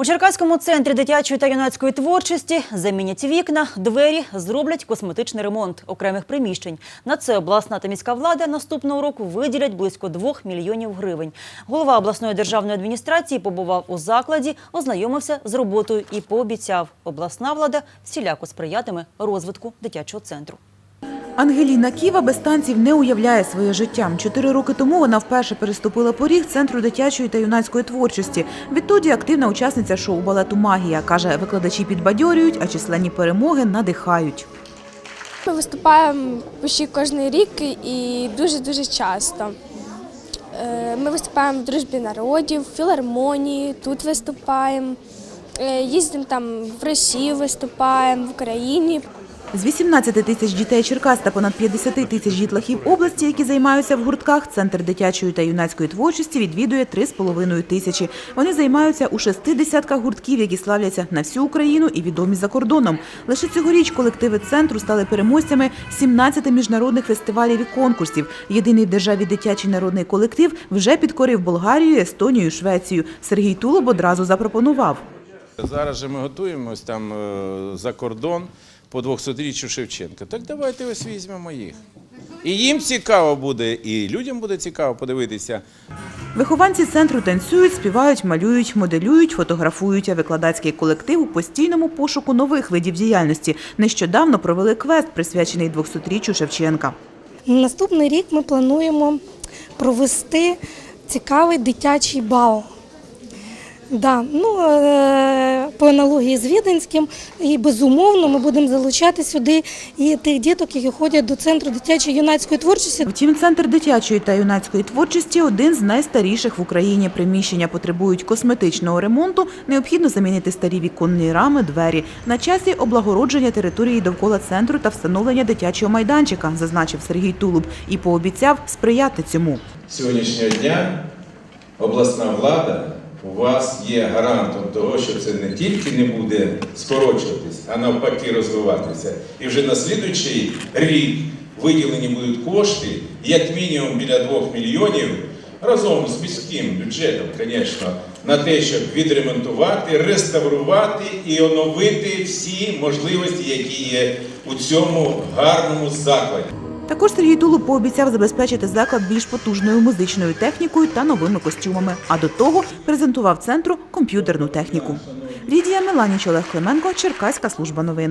У Черкаському центрі дитячої та юнацької творчості замінять вікна, двері, зроблять косметичний ремонт окремих приміщень. На це обласна та міська влада наступного року виділять близько 2 мільйонів гривень. Голова обласної державної адміністрації побував у закладі, ознайомився з роботою і пообіцяв, обласна влада всіляко сприятиме розвитку дитячого центру. Ангеліна Ківа без танців не уявляє своє життя. Чотири роки тому вона вперше переступила поріг центру дитячої та юнацької творчості. Відтоді активна учасниця шоу балету Магія каже, викладачі підбадьорюють, а численні перемоги надихають. Ми виступаємо почти кожен рік і дуже-дуже часто. Е, Ми виступаємо в дружбі народів, в філармонії, тут виступаємо. Е, Їздимо там в Росію, виступаємо, в Україні. З 18 тисяч дітей Черкас та понад 50 тисяч дітлахів області, які займаються в гуртках, центр дитячої та юнацької творчості відвідує 3,5 тисячі. Вони займаються у шести десятках гуртків, які славляться на всю Україну і відомі за кордоном. Лише цьогоріч колективи центру стали переможцями 17 міжнародних фестивалів і конкурсів. Єдиний в державі дитячий народний колектив вже підкорив Болгарію, Естонію, Швецію. Сергій Тулоб одразу запропонував. Зараз же ми готуємось там е, за кордон по 200-річчю Шевченка. Так давайте ось візьмемо їх. І їм цікаво буде, і людям буде цікаво подивитися. Вихованці центру танцюють, співають, малюють, моделюють, фотографують. А викладацький колектив у постійному пошуку нових видів діяльності. Нещодавно провели квест, присвячений 200-річчю Шевченка. Наступний рік ми плануємо провести цікавий дитячий бал. Да, ну, е, по аналогії з Віденським, і безумовно ми будемо залучати сюди і тих діток, які ходять до центру дитячої юнацької творчості. Втім, центр дитячої та юнацької творчості один з найстаріших в Україні. Приміщення потребують косметичного ремонту. Необхідно замінити старі віконні рами, двері. На часі облагородження території довкола центру та встановлення дитячого майданчика, зазначив Сергій Тулуб і пообіцяв сприяти цьому. Сьогоднішнього дня обласна влада у вас є гарантом того, що це не тільки не буде скорочуватись, а навпаки розвиватися. І вже на слідуючий рік виділені будуть кошти, як мінімум біля 2 мільйонів, разом з міським бюджетом, звісно, на те, щоб відремонтувати, реставрувати і оновити всі можливості, які є у цьому гарному закладі. Також Сергій Тулуб пообіцяв забезпечити заклад більш потужною музичною технікою та новими костюмами. А до того презентував центру комп'ютерну техніку. Лідія Меланіч, Олег Клименко, Черкаська служба новин.